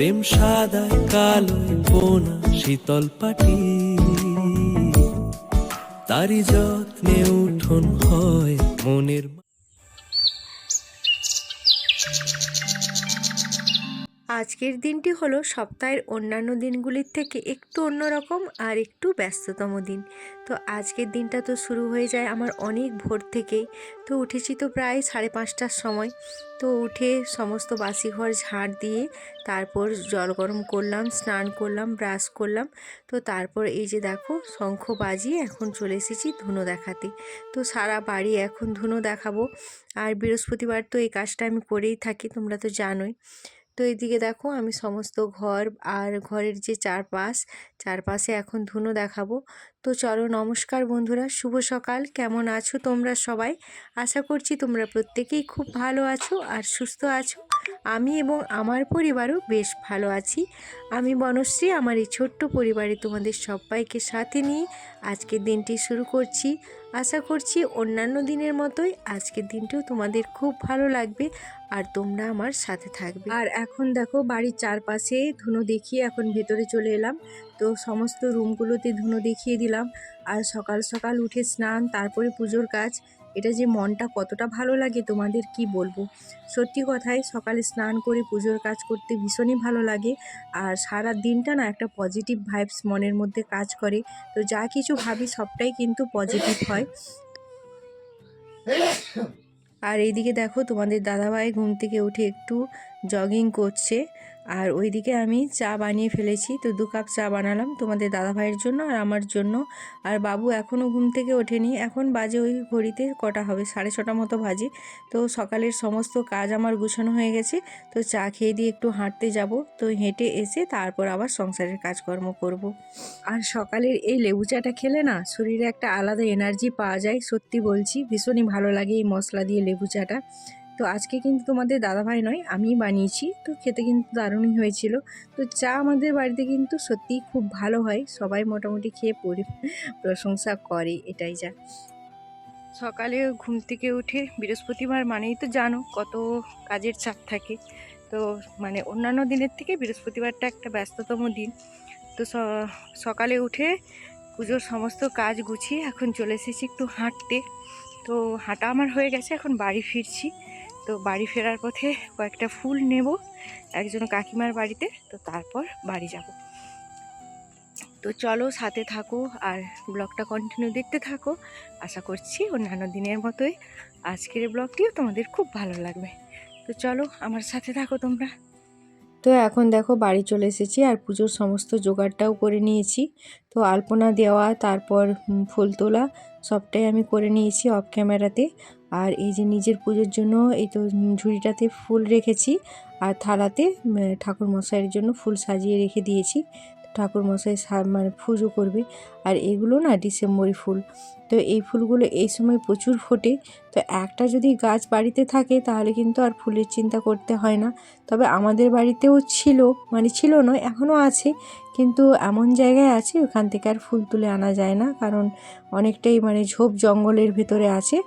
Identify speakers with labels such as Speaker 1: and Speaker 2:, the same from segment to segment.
Speaker 1: প্রেম সাদায় কালো বোনা শীতল পাটি। তারি যত্নে উঠোন হয় মনের
Speaker 2: আজকের দিনটি হলো সপ্তাহের অন্যান্য দিনগুলির থেকে একটু অন্যরকম আর একটু ব্যস্ততম দিন। তো আজকের দিনটা তো শুরু হয়ে যায় আমার অনেক ভোর থেকেই। তো উঠেছি তো প্রায় সাড়ে পাঁচটার সময়। তো উঠে সমস্ত বাসি ঘর ঝাড় দিয়ে তারপর জল গরম করলাম, স্নান করলাম, ব্রাশ করলাম। তো তারপর এই যে দেখো শঙ্খ বাজিয়ে এখন চলে এসেছি ধুনো দেখাতে। তো সারা বাড়ি এখন ধুনো দেখাবো। আর বৃহস্পতিবার তো এই কাজটা আমি করেই থাকি, তোমরা তো জানোই। তো এদিকে দেখো আমি সমস্ত ঘর আর ঘরের যে চারপাশ, চারপাশে এখন ধুনো দেখাবো। তো চলো নমস্কার বন্ধুরা, শুভ সকাল। কেমন আছো তোমরা সবাই? আশা করছি তোমরা প্রত্যেকেই খুব ভালো আছো আর সুস্থ আছো। আমি এবং আমার পরিবারও বেশ ভালো আছি। আমি বনশ্রী, আমার এই ছোট্ট পরিবারে তোমাদের সবাইকে সাথে নিয়ে আজকের দিনটি শুরু করছি। আশা করছি অন্যান্য দিনের মতোই আজকের দিনটিও তোমাদের খুব ভালো লাগবে আর তোমরা আমার সাথে থাকবে। আর এখন দেখো বাড়ির চারপাশে ধুনো দেখিয়ে এখন ভেতরে চলে এলাম। তো সমস্ত রুমগুলোতে ধুনো দেখিয়ে দিলাম। আর সকাল সকাল উঠে স্নান, তারপরে পুজোর কাজ। এটা যে মনটা কতটা ভালো লাগে তোমাদের কি বলব? সত্যি কথাই সকালে স্নান করে পুজোর কাজ করতে ভীষণই ভালো লাগে। আর সারা দিনটা না একটা পজিটিভ ভাইবস মনের মধ্যে কাজ করে। তো যা কিছু ভাবি সবটাই কিন্তু পজিটিভ হয়। আর এইদিকে দেখো তোমাদের দাদাভাই ঘুম থেকে উঠে একটু জগিং করছে। আর ওইদিকে আমি চা বানিয়ে ফেলেছি। তো দু কাপ চা বানালাম তোমাদের দাদাভাইয়ের জন্য আর আমার জন্য। আর বাবু এখনও ঘুম থেকে ওঠেনি। এখন বাজে ওই ঘড়িতে কটা হবে? সাড়ে ছটা মতো বাজে। তো সকালের সমস্ত কাজ আমার গুছানো হয়ে গেছে। তো চা খেয়ে দিয়ে একটু হাঁটতে যাব। তো হেঁটে এসে তারপর আবার সংসারের কাজকর্ম করব। আর সকালের এই লেবু চাটা খেলে না শরীরে একটা আলাদা এনার্জি পাওয়া যায়। সত্যি বলছি, ভীষণই ভালো লাগে এই মশলা দিয়ে লেবু চাটা। তো আজকে কিন্তু তোমাদের দাদাভাই নয়, আমিই বানিয়েছি। তো খেতে কিন্তু দারুণই হয়েছিল। তো চা আমাদের বাড়িতে কিন্তু সত্যিই খুব ভালো হয়। সবাই মোটামুটি খেয়ে পরি, প্রশংসা করে, এটাই যা। সকালে ঘুম থেকে উঠে বৃহস্পতিবার মানেই তো জানো কত কাজের চাপ থাকে। তো মানে অন্যান্য দিনের থেকে বৃহস্পতিবারটা একটা ব্যস্ততম দিন। তো সকালে উঠে পুজোর সমস্ত কাজ গুছিয়ে এখন চলে এসেছি একটু হাঁটতে। তো হাঁটা আমার হয়ে গেছে, এখন বাড়ি ফিরছি। তো বাড়ি ফেরার পথে কয়েকটা ফুল নেব, একজন কাকিমার বাড়িতে, তো তারপর বাড়ি যাব। তো চলো সাথে থাকো আর ব্লগটা কন্টিনিউ দেখতে থাকো। আশা করছি অন্যান্য দিনের মতোই আজকের ব্লগটিও তোমাদের খুব ভালো লাগবে। তো চলো আমার সাথে থাকো তোমরা। তো এখন দেখো বাড়ি চলে এসেছি আর পুজোর সমস্ত জোগাড়টাও করে নিয়েছি। তো আলপনা দেওয়া, তারপর ফুল তোলা সবটাই আমি করে নিয়েছি অফ ক্যামেরাতে আর এই যে নিজের পুজোর জন্য এই তো ঝুড়িটাতে ফুল রেখেছি আর থালাতে ঠাকুর মশাইয়ের জন্য ফুল সাজিয়ে রেখে দিয়েছি। ঠাকুর মশাই মানে পুজো করবে। আর এগুলো না ডিসেম্বরি ফুল। তো এই ফুলগুলো এই সময় প্রচুর ফোটে। তো একটা যদি গাছ বাড়িতে থাকে তাহলে কিন্তু আর ফুলের চিন্তা করতে হয় না। তবে আমাদের বাড়িতেও ছিল মানে ছিল নয়, এখনও আছে। কিন্তু এমন জায়গায় আছে ওখান থেকে আর ফুল তুলে আনা যায় না। কারণ অনেকটাই মানে ঝোপ জঙ্গলের ভেতরে আছে।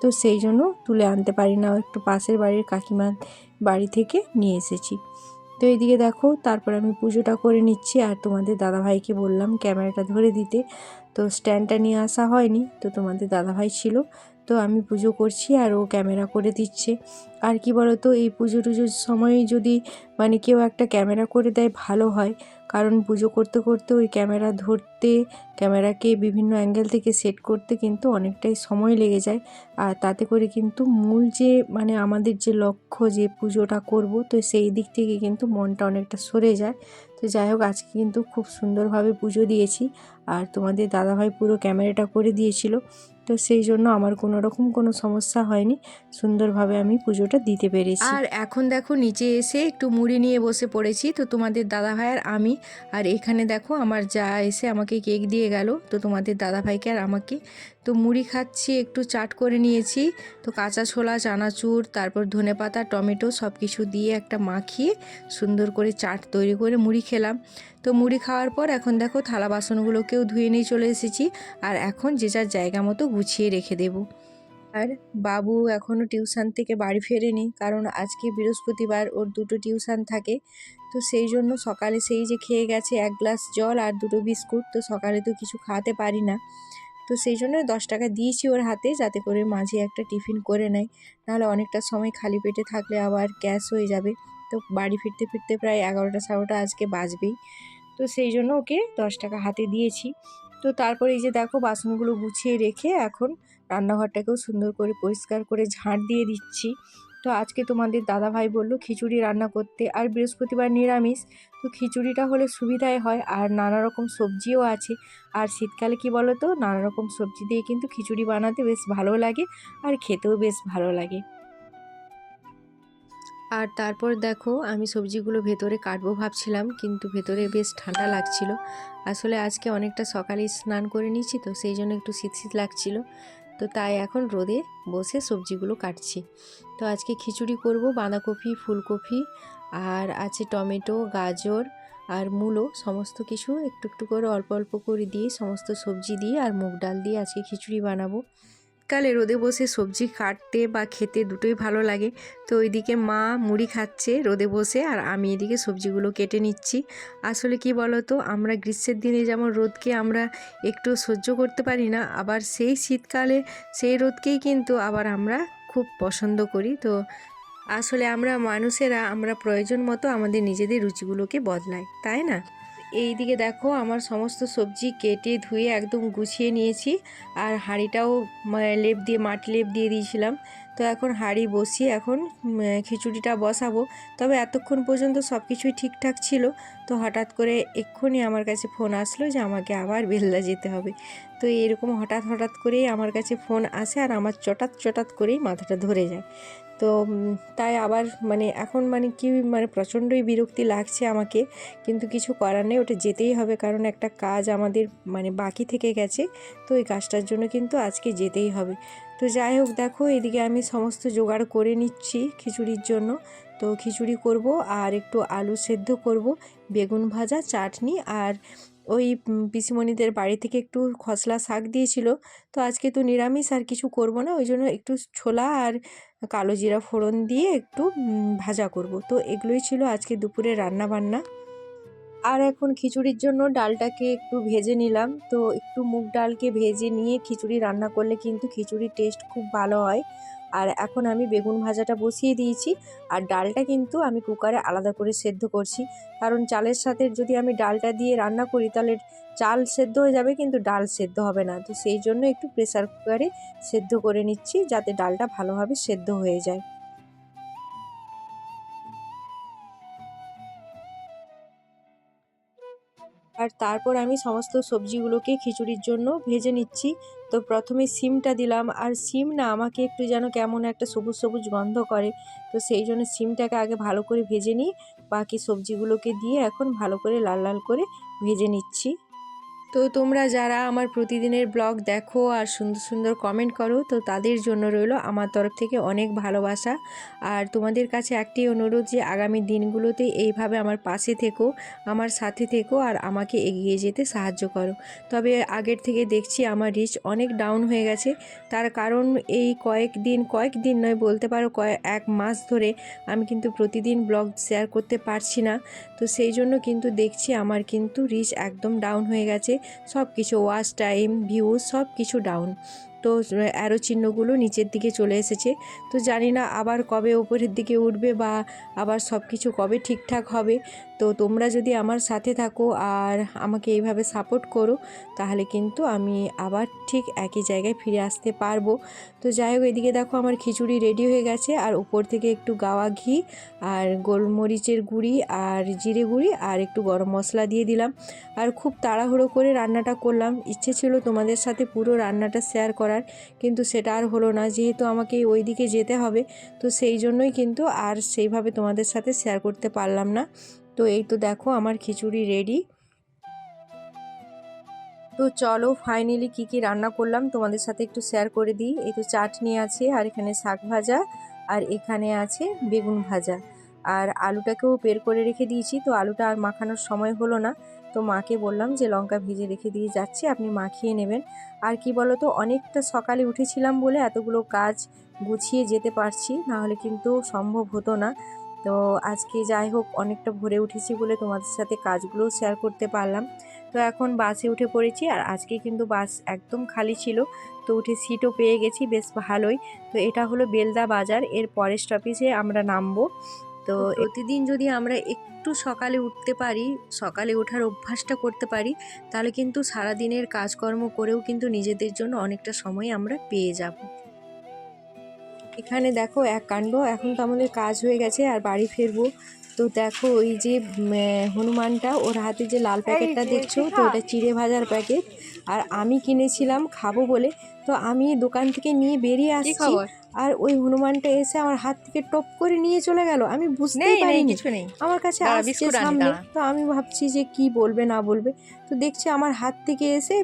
Speaker 2: তো সেই জন্য তুলে আনতে পারি না। একটু পাশের বাড়ির কাকিমার বাড়ি থেকে নিয়ে এসেছি। তো এইদিকে দেখো, তারপর আমি পুজোটা করে নিচ্ছি। আর তোমাদের দাদাভাইকে বললাম, ক্যামেরাটা ধরে দিতে। তো স্ট্যান্ডটা নিয়ে আসা হয়নি, তো তোমাদের দাদাভাই ছিল। তো আমি পুজো করছি আর ও ক্যামেরা করে দিচ্ছে। আর কি বলতো, এই পুজো টুজোর সময় যদি মানে কেউ একটা ক্যামেরা করে দেয় ভালো হয়। কারণ পুজো করতে করতে ওই ক্যামেরা ধরতে, ক্যামেরাকে বিভিন্ন অ্যাঙ্গেল থেকে সেট করতে কিন্তু অনেকটাই সময় লেগে যায়। আর তাতে করে কিন্তু মূল যে মানে আমাদের যে লক্ষ্য যে পুজোটা করব, তো সেই দিক থেকে কিন্তু মনটা অনেকটা সরে যায়। তো যাই হোক, আজকে কিন্তু খুব সুন্দরভাবে পুজো দিয়েছি। আর তোমাদের দাদাভাই পুরো ক্যামেরাটা করে দিয়েছিল। তো সেই জন্য আমার কোনো রকম কোনো সমস্যা হয়নি। সুন্দরভাবে আমি পুজোটা দিতে পেরেছি। আর এখন দেখো নিচে এসে একটু মুড়ি নিয়ে বসে পড়েছি। তো তোমাদের দাদা ভাই আর আমি। আর এখানে দেখো আমার যা এসে আমাকে কেক দিয়ে গেল। তো তোমাদের দাদা ভাইকে আর আমাকে। তো মুড়ি খাচ্ছি, একটু চাট করে নিয়েছি। তো কাঁচা ছোলা, চানাচুর, তারপর ধনেপাতা, টমেটো সব কিছু দিয়ে একটা মাখিয়ে সুন্দর করে চাট তৈরি করে মুড়ি খেলাম। তো মুড়ি খাওয়ার পর এখন দেখো থালা বাসনগুলোকেও ধুয়ে নিয়ে চলে এসেছি আর এখন যে যার জায়গা মতো গুছিয়ে রেখে দেবো। আর বাবু এখনও টিউশন থেকে বাড়ি ফেরেনি কারণ আজকে বৃহস্পতিবার, ওর দুটো টিউশন থাকে। তো সেই জন্য সকালে সেই যে খেয়ে গেছে এক গ্লাস জল আর দুটো বিস্কুট, তো সকালে তো কিছু খাওয়াতে পারি না। তো সেই জন্য দশ টাকা দিয়েছি ওর হাতে যাতে করে মাঝে একটা টিফিন করে নেয়। নাহলে অনেকটা সময় খালি পেটে থাকলে আবার গ্যাস হয়ে যাবে। তো বাড়ি ফিরতে ফিরতে প্রায় এগারোটা সাড়েটা আজকে বাজবেই। তো সেই জন্য ওকে দশ টাকা হাতে দিয়েছি। তো তারপরে এই যে দেখো বাসনগুলো গুছিয়ে রেখে এখন রান্নাঘরটাকেও সুন্দর করে পরিষ্কার করে ঝাঁট দিয়ে দিচ্ছি। তো আজকে তোমাদের দাদা ভাই বলল খিচুড়ি রান্না করতে আর বৃহস্পতিবার নিরামিষ। তো খিচুড়িটা হলে সুবিধাই হয় আর নানা রকম সবজিও আছে। আর শীতকালে কি বলো তো? নানা রকম সবজি দিয়ে কিন্তু খিচুড়ি বানাতে বেশ ভালো লাগে আর খেতেও বেশ ভালো লাগে। আর তারপর দেখো, আমি সবজিগুলো ভেতরে কাটবো ভাবছিলাম, কিন্তু ভেতরে বেশ ঠান্ডা লাগছিল। আসলে আজকে অনেকটা সকালে স্নান করে নিয়েছি তো, সেই জন্য একটু শীত শীত লাগছিল। তো তাই এখন রোদে বসে সবজিগুলো কাটছি। তো আজকে খিচুড়ি করব, বাঁধাকপি, ফুলকপি, আর আছে টমেটো, গাজর আর মূলো, সমস্ত কিছু। একটু একটু করে অল্প অল্প করে দিয়ে, সমস্ত সবজি দিয়ে আর মুগ ডাল দিয়ে আজকে খিচুড়ি বানাবো। কালে রোদে বসে সবজি কাটতে বা খেতে দুটোই ভালো লাগে। তো ওইদিকে মা মুড়ি খাচ্ছে রোদে বসে আর আমি এদিকে সবজিগুলো কেটে নিচ্ছি। আসলে কি বলো তো আমরা গ্রীষ্মের দিনে যেমন রোদকে আমরা একটু সহ্য করতে পারি না, আবার সেই শীতকালে সেই রোদকেই কিন্তু আবার আমরা খুব পছন্দ করি। তো আসলে আমরা মানুষেরা আমরা প্রয়োজন মতো আমাদের নিজেদের রুচিগুলোকে বদলাই, তাই না? এই দিকে দেখো আমার সমস্ত সবজি কেটে ধুয়ে একদম গুছিয়ে নিয়েছি আর হাঁড়িটাও লেপ দিয়ে, মাটি লেপ দিয়ে দিয়েছিলাম। তো এখন হাঁড়ি বসিয়ে এখন খিচুড়িটা বসাবো। তবে এতক্ষণ পর্যন্ত সব কিছুই ঠিকঠাক ছিল। তো হঠাৎ করে এক্ষুনি আমার কাছে ফোন আসলো যে আমাকে আবার বেলদা যেতে হবে। তো এরকম হঠাৎ হঠাৎ করেই আমার কাছে ফোন আসে আর আমার চটাত চটাত করেই মাথাটা ধরে যায়। তো তাই আবার মানে এখন মানে কি মানে প্রচণ্ডই বিরক্তি লাগছে আমাকে। কিন্তু কিছু করার নেই, ওটা যেতেই হবে কারণ একটা কাজ আমাদের মানে বাকি থেকে গেছে। তো এই কাজটার জন্য কিন্তু আজকে যেতেই হবে। তো যাই হোক, দেখো এদিকে আমি সমস্ত জোগাড় করে নিচ্ছি খিচুড়ির জন্য। তো খিচুড়ি করব আর একটু আলু সেদ্ধ করব, বেগুন ভাজা, চাটনি আর ওই পিসিমণিদের বাড়ি থেকে একটু খসলা শাক দিয়েছিল। তো আজকে তো নিরামিষ, আর কিছু করব না। ওই জন্য একটু ছোলা আর কালো জিরা ফোড়ন দিয়ে একটু ভাজা করব। তো এগুলোই ছিল আজকে দুপুরে রান্না বান্না আর এখন খিচুড়ির জন্য ডালটাকে একটু ভেজে নিলাম। তো একটু মুগ ডালকে ভেজে নিয়ে খিচুড়ি রান্না করলে কিন্তু খিচুড়ির টেস্ট খুব ভালো হয়। আর এখন আমি বেগুন ভাজাটা বসিয়ে দিয়েছি আর ডালটা কিন্তু আমি কুকারে আলাদা করে সেদ্ধ করছি। কারণ চালের সাথে যদি আমি ডালটা দিয়ে রান্না করি তাহলে চাল সেদ্ধ হয়ে যাবে কিন্তু ডাল সেদ্ধ হবে না। তো সেই জন্য একটু প্রেসার কুকারে সেদ্ধ করে নিচ্ছি যাতে ডালটা ভালোভাবে সেদ্ধ হয়ে যায়। আর তারপর আমি সমস্ত সবজিগুলোকে খিচুড়ির জন্য ভেজে নিচ্ছি। তো প্রথমে সিমটা দিলাম আর সিম না আমাকে একটু যেন কেমন একটা সবুজ সবুজ গন্ধ করে। তো সেই জন্য সিমটাকে আগে ভালো করে ভেজে নিই। বাকি সবজিগুলোকে দিয়ে এখন ভালো করে লাল লাল করে ভেজে নিচ্ছি। তো তোমরা যারা আমার প্রতিদিনের ব্লগ দেখো আর সুন্দর সুন্দর কমেন্ট করো, তো তাদের জন্য রইল আমার তরফ থেকে অনেক ভালোবাসা। আর তোমাদের কাছে একটি অনুরোধ যে আগামী দিনগুলোতে এইভাবে আমার পাশে থেকো, আমার সাথে থেকো আর আমাকে এগিয়ে যেতে সাহায্য করো। তবে আগের থেকে দেখছি আমার রিচ অনেক ডাউন হয়ে গেছে। তার কারণ এই কয়েক দিন কয়েক দিন নয় বলতে পারো কয়েক এক মাস ধরে আমি কিন্তু প্রতিদিন ব্লগ শেয়ার করতে পারছি না। তো সেই জন্য কিন্তু দেখছি আমার কিন্তু রিচ একদম ডাউন হয়ে গেছে। সব কিছু ওয়াচ টাইম ভিউজ সব কিছু ডাউন তো অ্যারো চিহ্নগুলো নিচের দিকে চলে এসেছে। তো জানি না আবার কবে ওপরের দিকে উঠবে বা আবার সব কিছু কবে ঠিকঠাক হবে। তো তোমরা যদি আমার সাথে থাকো আর আমাকে এইভাবে সাপোর্ট করো, তাহলে কিন্তু আমি আবার ঠিক একই জায়গায় ফিরে আসতে পারব। তো যাই হোক, এদিকে দেখো আমার খিচুড়ি রেডি হয়ে গেছে। আর উপর থেকে একটু গাওয়া ঘি, আর গোলমরিচের গুঁড়ি, আর জিরে গুঁড়ি, আর একটু গরম মশলা দিয়ে দিলাম। আর খুব তাড়াহুড়ো করে রান্নাটা করলাম। ইচ্ছে ছিল তোমাদের সাথে পুরো রান্নাটা শেয়ার করার। কিন্তু সেটা আর হলো না। যেহেতু আমাকে ওই দিকে যেতে হবে, তো সেই জন্যই কিন্তু আর সেইভাবে তোমাদের সাথে শেয়ার করতে পারলাম না। তো এই তো দেখো আমার খিচুড়ি রেডি তো চলো ফাইনালি কি কি রান্না করলাম তোমাদের সাথে একটু শেয়ার করে দিই। এই তো চাটনি আছে, আর এখানে শাক ভাজা, আর এখানে আছে বেগুন ভাজা। আর আলুটাকেও বের করে রেখে দিয়েছি, তো আলুটা আর মাখানোর সময় হলো না। তো মাকে বললাম যে লঙ্কা ভেজে রেখে দিয়ে যাচ্ছি আপনি মাখিয়ে নেবেন। আর কি বলো তো অনেকটা সকালে উঠেছিলাম বলে এতগুলো কাজ গুছিয়ে যেতে পারছি নাহলে কিন্তু সম্ভব হতো না। তো আজকে যাই হোক অনেকটা ভরে উঠেছি বলে তোমাদের সাথে কাজগুলোও শেয়ার করতে পারলাম। তো এখন বাসে উঠে পড়েছি আর আজকে কিন্তু বাস একদম খালি ছিল তো উঠে সিটও পেয়ে গেছি বেশ ভালোই। তো এটা হলো বেলদা বাজার এর পরের স্টপেজে আমরা নামবো। তো প্রতিদিন যদি আমরা একটু সকালে উঠতে পারি সকালে ওঠার অভ্যাসটা করতে পারি তাহলে কিন্তু সারাদিনের কাজকর্ম করেও কিন্তু নিজেদের জন্য অনেকটা সময় আমরা পেয়ে যাব। এখানে দেখো এক কাণ্ড এখন তো আমাদের কাজ হয়ে গেছে আর বাড়ি ফিরবো। তো দেখো ওই যে হনুমানটা ওর হাতে যে লাল প্যাকেটটা দেখছ? তো ওটা চিড়ে ভাজার প্যাকেট। আর আমি কিনেছিলাম খাব বলে। তো আমি দোকান থেকে নিয়ে বেরিয়ে আসছি আর ওই হনুমানটা এসে আমার হাত থেকে টপ করে নিয়ে চলে গেল। আমি বুঝতেই পারিনি।
Speaker 3: কিছু নেই।
Speaker 2: আমার কাছে আসছে সামনে। তো আমি ভাবছি যে কি বলবে না বলবে। তো দেখছি আমার হাত থেকে এসে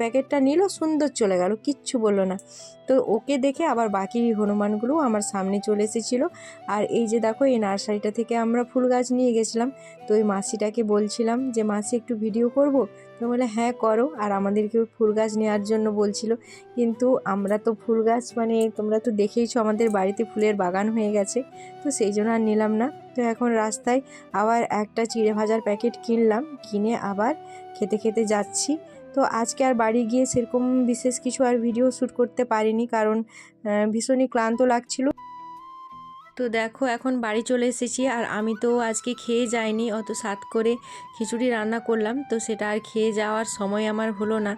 Speaker 2: প্যাকেটটা নিল সুন্দর চলে গেল কিচ্ছু বলল না। তো ওকে দেখে আবার বাকি হনুমানগুলো আমার সামনে চলে এসেছিল। আর এই যে দেখো এই নার্সারিটা থেকে আমরা ফুল গাছ নিয়ে গেছিলাম। তো ওই মাসিটাকে বলছিলাম যে মাসি একটু ভিডিও করব? তো বলে হ্যাঁ করো। আর আমাদেরকেও ফুল গাছ নেওয়ার জন্য বলছিল, কিন্তু আমরা তো ফুল গাছ মানে তোমরা তো দেখেইছো আমাদের বাড়িতে ফুলের বাগান হয়ে গেছে, তো সেই জন্য আর নিলাম না। তো এখন রাস্তায় আবার একটা চিড়ে ভাজার প্যাকেট কিনলাম, কিনে আবার খেতে খেতে যাচ্ছি। তো আজকে আর বাড়ি গিয়ে সেরকম বিশেষ কিছু আর ভিডিও শ্যুট করতে পারিনি, কারণ ভীষণই ক্লান্ত লাগছিল। তো দেখো এখন বাড়ি চলে এসেছি আর আমি তো আজকে খেয়ে যাইনি, অত সাত করে খিচুড়ি রান্না করলাম। তো সেটা আর খেয়ে যাওয়ার সময় আমার হলো না,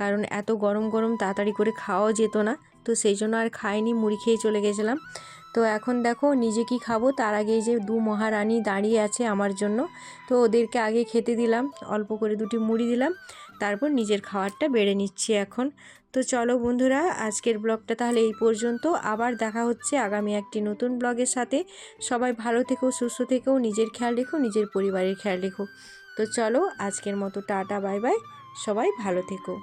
Speaker 2: কারণ এত গরম গরম তাড়াতাড়ি করে খাওয়াও যেত না। তো সেই জন্য আর খাইনি, মুড়ি খেয়ে চলে গেছিলাম। তো এখন দেখো নিজে কি খাব, তার আগে যে দু মহারানী দাঁড়িয়ে আছে আমার জন্য। তো ওদেরকে আগে খেতে দিলাম, অল্প করে দুটি মুড়ি দিলাম। তারপর নিজের খাওয়ারটা বেড়ে নিচ্ছি এখন। তো চলো বন্ধুরা, আজকের ব্লগটা তাহলে এই পর্যন্ত। আবার দেখা হচ্ছে আগামী একটি নতুন ব্লগের সাথে। সবাই ভালো থেকো, সুস্থ থেকেও নিজের খেয়াল রেখো, নিজের পরিবারের খেয়াল রেখো। তো চলো আজকের মতো টাটা, বাই বাই। সবাই ভালো থেকো।